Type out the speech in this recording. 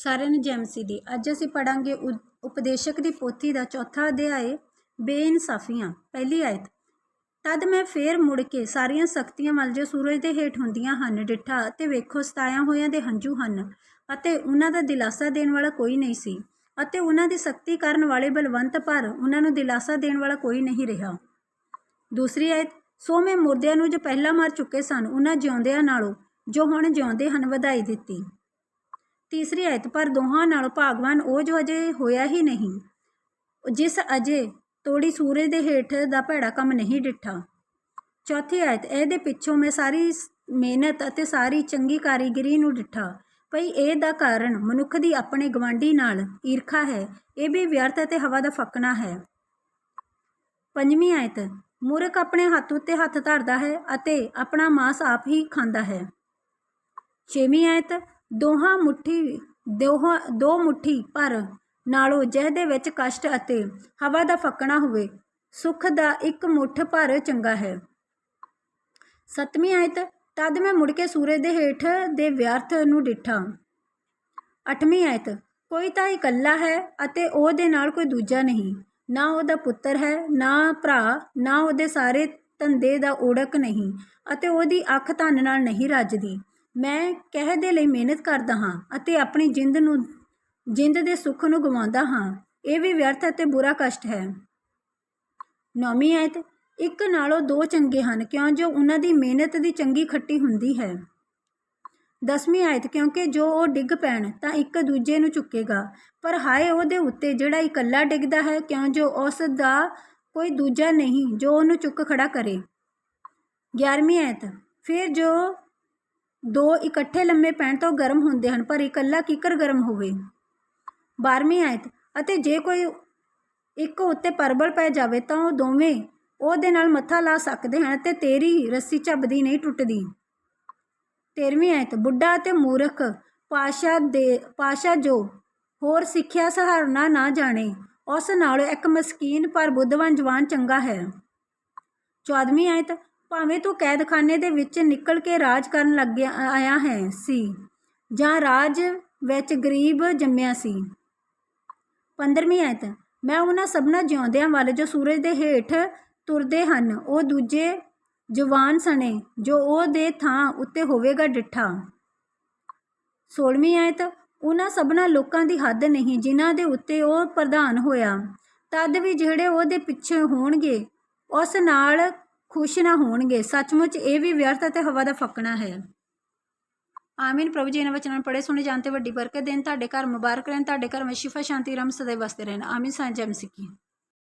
ਸਾਰਿਆਂ ਨੂੰ ਜੈਮਸੀ ਦੀ। ਅੱਜ ਅਸੀਂ ਪੜਾਂਗੇ ਉਪਦੇਸ਼ਕ ਦੀ ਪੋਥੀ ਦਾ ਚੌਥਾ ਅਧਿਆਏ ਬੇਇਨਸਾਫੀਆਂ, ਪਹਿਲੀ ਆਇਤ। ਤਦ ਮੈਂ ਫੇਰ ਮੁੜ ਕੇ ਸਾਰੀਆਂ ਸਖਤੀਆਂ ਵੱਲ ਜੋ ਸੂਰਜ ਦੇ ਹੇਠ ਹੁੰਦੀਆਂ ਹਨ, ਡਿੱਠਾ ਅਤੇ ਵੇਖੋ ਸਤਾਇਆ ਹੋਇਆਂ ਦੇ ਹੰਝੂ ਹਨ, ਅਤੇ ਉਹਨਾਂ ਦਾ ਦਿਲਾਸਾ ਦੇਣ ਵਾਲਾ ਕੋਈ ਨਹੀਂ ਸੀ, ਅਤੇ ਉਹਨਾਂ ਦੀ ਸਖਤੀ ਕਰਨ ਵਾਲੇ ਬਲਵੰਤ ਪਰ ਉਹਨਾਂ ਨੂੰ ਦਿਲਾਸਾ ਦੇਣ ਵਾਲਾ ਕੋਈ ਨਹੀਂ ਰਿਹਾ। ਦੂਸਰੀ ਆਇਤ, ਸੋ ਮੈਂ ਮੁਰਦਿਆਂ ਨੂੰ ਜੋ ਪਹਿਲਾਂ ਮਰ ਚੁੱਕੇ ਸਨ, ਉਹਨਾਂ ਜਿਉਂਦਿਆਂ ਨਾਲੋਂ ਜੋ ਹੁਣ ਜਿਉਂਦੇ ਹਨ, ਵਧਾਈ ਦਿੱਤੀ। ਤੀਸਰੀ ਆਇਤ ਪਰ ਦੋਹਾਂ ਨਾਲੋਂ ਭਾਗਵਾਨ ਉਹ ਜੋ ਅਜੇ ਹੋਇਆ ਹੀ ਨਹੀਂ। ਜਿਸ ਅਜੇ ਤੋੜੀ ਸੂਰਜ ਦੇ ਹੇਠ ਦਾ ਭੈੜਾ ਕੰਮ ਨਹੀਂ ਡਿੱਠਾ। ਚੌਥੀ ਆਇਤ ਇਹਦੇ ਪਿੱਛੋਂ ਮੈਂ ਸਾਰੀ ਮਿਹਨਤ ਅਤੇ ਸਾਰੀ ਚੰਗੀ ਕਾਰੀਗਰੀ ਨੂੰ ਡਿੱਠਾ। ਭਈ ਇਹ ਦਾ ਕਾਰਨ ਮਨੁੱਖ ਦੀ ਆਪਣੇ ਗਵਾਂਢੀ ਨਾਲ ਈਰਖਾ ਹੈ, ਇਹ ਵੀ ਵਿਅਰਥ ਅਤੇ ਹਵਾ ਦਾ ਫੱਕਣਾ ਹੈ। ਪੰਜਵੀਂ ਆਇਤ ਮੂਰਖ ਆਪਣੇ ਹੱਥ ਉੱਤੇ ਹੱਥ ਧਰਦਾ ਹੈ ਅਤੇ ਆਪਣਾ ਮਾਸ ਆਪ ਹੀ ਖਾਂਦਾ ਹੈ। ਛੇਵੀਂ ਆਇਤ ਦੋਹਾਂ ਮੁੱਠੀ, ਦੋਹਾਂ, ਦੋ ਮੁੱਠੀ ਭਰ ਨਾਲੋਂ ਜਿਹਦੇ ਵਿੱਚ ਕਸ਼ਟ ਅਤੇ ਹਵਾ ਦਾ ਫੱਕਣਾ ਹੋਵੇ, ਸੁੱਖ ਦਾ ਇੱਕ ਮੁੱਠ ਭਰ ਚੰਗਾ ਹੈ। ਸੱਤਵੀਂ ਆਇਤ, ਤਦ ਮੈਂ ਮੁੜ ਕੇ ਸੂਰਜ ਦੇ ਹੇਠ ਦੇ ਵਿਅਰਥ ਨੂੰ ਡਿੱਠਾ। ਅੱਠਵੀਂ ਆਇਤ, ਕੋਈ ਤਾਂ ਇਕੱਲਾ ਹੈ ਅਤੇ ਉਹਦੇ ਨਾਲ ਕੋਈ ਦੂਜਾ ਨਹੀਂ, ਨਾ ਉਹਦਾ ਪੁੱਤਰ ਹੈ, ਨਾ ਭਰਾ, ਨਾ ਉਹਦੇ ਸਾਰੇ ਧੰਦੇ ਦਾ ਓੜਕ ਨਹੀਂ ਅਤੇ ਉਹਦੀ ਅੱਖ ਧਨ ਨਾਲ ਨਹੀਂ ਰੱਜਦੀ। ਮੈਂ ਕਹਿ ਦੇ ਲਈ ਮਿਹਨਤ ਕਰਦਾ ਹਾਂ ਅਤੇ ਆਪਣੀ ਜਿੰਦ ਨੂੰ, ਜਿੰਦ ਦੇ ਸੁੱਖ ਨੂੰ ਗਵਾਉਂਦਾ ਹਾਂ। ਇਹ ਵੀ ਵਿਅਰਥ ਅਤੇ ਬੁਰਾ ਕਸ਼ਟ ਹੈ। ਨੌਵੀਂ ਆਇਤ, ਇੱਕ ਨਾਲੋਂ ਦੋ ਚੰਗੇ ਹਨ, ਕਿਉਂ ਜੋ ਉਹਨਾਂ ਦੀ ਮਿਹਨਤ ਦੀ ਚੰਗੀ ਖੱਟੀ ਹੁੰਦੀ ਹੈ। ਦਸਵੀਂ ਆਇਤ, ਕਿਉਂਕਿ ਜੋ ਉਹ ਡਿੱਗ ਪੈਣ, ਤਾਂ ਇੱਕ ਦੂਜੇ ਨੂੰ ਚੁੱਕੇਗਾ ਪਰ ਹਾਏ, ਉਹਦੇ ਉੱਤੇ ਜਿਹੜਾ ਇਕੱਲਾ ਡਿੱਗਦਾ ਹੈ, ਕਿਉਂ ਜੋ ਉਸ ਦਾ ਕੋਈ ਦੂਜਾ ਨਹੀਂ, ਜੋ ਉਹਨੂੰ ਚੁੱਕ ਖੜਾ ਕਰੇ। 11ਵੀਂ ਆਇਤ, ਫਿਰ ਜੋ ਦੋ ਇਕੱਠੇ ਲੰਮੇ ਪੈਣ ਤੋਂ ਗਰਮ ਹੁੰਦੇ ਹਨ, ਪਰ ਇਕੱਲਾ ਕਿਕਰ ਗਰਮ ਹੋਵੇ। 12ਵੀਂ ਆਇਤ, ਅਤੇ ਜੇ ਕੋਈ ਇੱਕ ਉੱਤੇ ਪਰਬਲ ਪੈ ਜਾਵੇ ਤਾਂ ਉਹ ਦੋਵੇਂ ਉਹਦੇ ਨਾਲ ਮੱਥਾ ਲਾ ਸਕਦੇ ਹਨ, ਅਤੇ ਤੇਰੀ ਰੱਸੀ ਝੱਬਦੀ ਨਹੀਂ ਟੁੱਟਦੀ। 13ਵੀਂ ਆਇਤ, ਬੁੱਢਾ ਅਤੇ ਮੂਰਖ, ਪਾਸ਼ਾ ਦੇ, ਪਾਸ਼ਾ ਜੋ ਹੋਰ ਸਿੱਖਿਆ ਸਹਾਰਨਾ ਨਾ ਜਾਣੇ, ਉਸ ਨਾਲੋਂ ਇੱਕ ਮਸਕੀਨ ਪਰ ਬੁੱਧਵਾਨ ਜਵਾਨ ਚੰਗਾ ਹੈ। 14ਵੀਂ ਆਇਤ ਭਾਵੇਂ ਤੂੰ ਕੈਦਖਾਨੇ ਦੇ ਵਿੱਚ ਨਿਕਲ ਕੇ ਰਾਜ ਕਰਨ ਲੱਗਿਆ ਆਇਆ ਹੈ, ਸੀ। ਜਾਂ ਰਾਜ ਵਿੱਚ ਗਰੀਬ ਜੰਮਿਆ ਸੀ। 15ਵੀਂ ਆਇਤ। ਮੈਂ ਉਹਨਾਂ ਸਭਨਾ ਜਿਉਂਦਿਆਂ ਵੱਲ ਜੋ ਸੂਰਜ ਦੇ ਹੇਠ ਤੁਰਦੇ ਹਨ, ਉਹ ਦੂਜੇ ਜਵਾਨ ਸਣੇ, ਜੋ ਉਹ ਦੇ ਥਾਂ ਉੱਤੇ ਹੋਵੇਗਾ ਡਿੱਠਾ। 16ਵੀਂ ਆਇਤ। ਉਹਨਾਂ ਸਭਨਾ ਲੋਕਾਂ ਦੀ ਹੱਦ ਨਹੀਂ, ਜਿਨ੍ਹਾਂ ਦੇ ਉੱਤੇ ਉਹ ਪ੍ਰਧਾਨ ਹੋਇਆ। ਤਦ ਵੀ ਜਿਹੜੇ ਉਹਦੇ ਪਿੱਛੇ ਹੋਣਗੇ, ਉਸ ਨਾਲ ਖੁਸ਼ ਨਾ ਹੋਣਗੇ। ਸੱਚਮੁੱਚ ਇਹ ਵੀ ਵਿਅਰਥ ਅਤੇ ਹਵਾ ਦਾ ਫੱਕਣਾ ਹੈ। ਆਮੀਨ। ਪ੍ਰਭੂ ਜੀ, ਇਹਨਾਂ ਵਚਨਾਂ ਨੂੰ ਪੜ੍ਹੇ, ਸੁਣੇ ਜਾਣ ਤੇ ਵੱਡੀ ਬਰਕਤ ਦੇਣ। ਤੁਹਾਡੇ ਘਰ ਮੁਬਾਰਕ ਰਹਿਣ। ਤੁਹਾਡੇ ਘਰ ਵਿੱਚ ਸ਼ਿਫਾ, ਸ਼ਾਂਤੀ, ਰਮ ਸਦਾ ਵਸਦੇ ਰਹਿਣ। ਆਮੀਨ। ਸਾਂ ਜੈਮ ਸਿੱਕੀ